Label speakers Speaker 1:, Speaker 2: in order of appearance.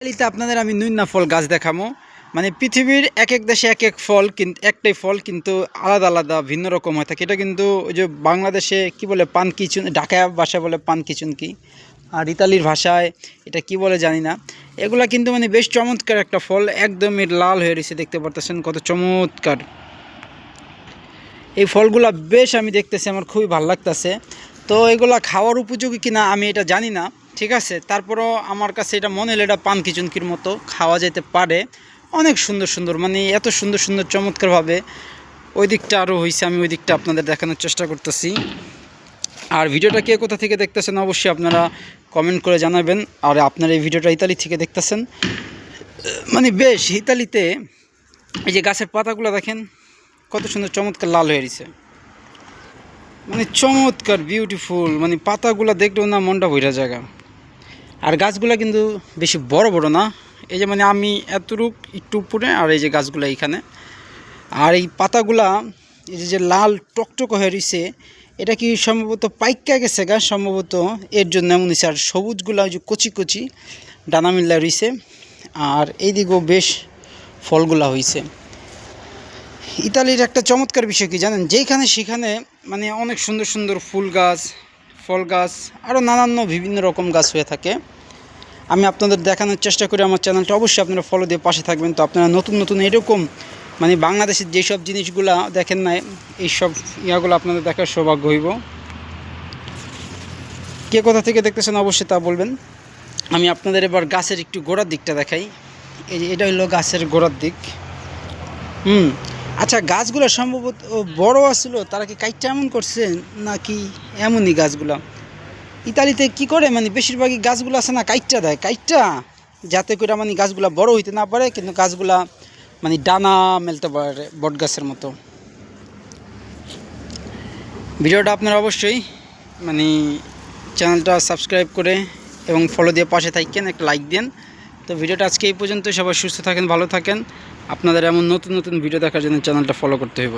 Speaker 1: ইতালিতে আপনাদের আমি নুন্না ফল গাছ দেখাবো মানে পৃথিবীর এক এক দেশে এক এক ফল কিন্তু একটাই ফল কিন্তু আলাদা আলাদা, ভিন্ন রকম হয়ে থাকে। এটা কিন্তু ওই যে বাংলাদেশে কি বলে পান কিচুন ঢাকা ভাষায় বলে পান কিচুন কি? আর ইতালির ভাষায় এটা কি বলে জানি না। এগুলা কিন্তু মানে বেশ চমৎকার একটা ফল, একদমই লাল হয়ে রয়েছে দেখতে পারতেছেন কত চমৎকার। এই ফলগুলা বেশ আমি দেখতেছি, আমার খুবই ভালো লাগতেছে। তো এগুলা খাওয়ার উপযোগী কিনা আমি এটা জানি না, ঠিক আছে? তারপরও আমার কাছে এটা মনে হলো এটা পান কিচুনকির মতো খাওয়া যেতে পারে। অনেক সুন্দর সুন্দর মানে এত সুন্দর সুন্দর চমৎকারভাবে ওই দিকটা আরও হয়েছে আমি ওই দিকটা আপনাদের দেখানোর চেষ্টা করতেছি। আর ভিডিওটা কে কোথা থেকে দেখতেছেন অবশ্যই আপনারা কমেন্ট করে জানাবেন। আর আপনারা এই ভিডিওটা ইতালি থেকে দেখতেছেন। মানে বেশ, ইতালিতে এই যে গাছের পাতাগুলো দেখেন, কত সুন্দর চমৎকার লাল হয়ে রয়েছে মানে চমৎকার বিউটিফুল মানে পাতাগুলো দেখলেও না মনটা ভইরা জায়গা আর গাছগুলো কিন্তু বেশি বড় বড় না। এই যে মানে আমি এতটুক একটু উপরে আর এই যে গাছগুলো এইখানে। আর এই পাতাগুলা, এই যে লাল টকটক হয়ে রয়েছে এটা কি সম্ভবত পাইকা গেছে গাছ সম্ভবত এর জন্য এমন হয়েছে আর সবুজগুলা ওই যে কচি কচি ডানা মিল্লা রয়েছে আর এইদিকেও বেশ ফলগুলা হয়েছে ইতালির একটা চমৎকার বিষয় কি জানেন? যেখানে সেখানে মানে অনেক সুন্দর সুন্দর ফুল গাছ, ফল গাছ আরও নানান বিভিন্ন রকম গাছ হয়ে থাকে। আমি আপনাদের দেখানোর চেষ্টা করি আমার চ্যানেলটা, অবশ্যই আপনারা ফলো দিয়ে পাশে থাকবেন। তো আপনারা নতুন নতুন এরকম মানে বাংলাদেশের যেসব জিনিসগুলা দেখেন না এইসব ইয়াগুলো আপনাদের দেখার সৌভাগ্য হইব। কে কোথা থেকে দেখতেছেন অবশ্যই তা বলবেন। আমি আপনাদের এবার গাছের একটু গোড়ার দিকটা দেখাই। এই যে এটা হলো গাছের গোড়ার দিক। হুম আচ্ছা গাছগুলো সম্ভবত বড় আসছিল তারা কি কাইটটা এমন করছে নাকি এমনই গাছগুলো? ইতালিতে কি করে? মানে বেশিরভাগই গাছগুলো আছে না, কাইটটা দেয়। কাইটটা যাতে করে মানে গাছগুলা বড় হইতে না পারে, কিন্তু গাছগুলা মানে ডানা মেলতে পারে বট গাছের মতো। ভিডিওটা আপনারা অবশ্যই মানে চ্যানেলটা সাবস্ক্রাইব করে এবং ফলো দিয়ে পাশে থাকেন, একটা লাইক দেন। তো ভিডিওটা আজকে এই পর্যন্ত সবাই সুস্থ থাকেন, ভালো থাকেন। আপনাদের এমন নতুন নতুন ভিডিও দেখার জন্য চ্যানেলটা ফলো করতে হইব।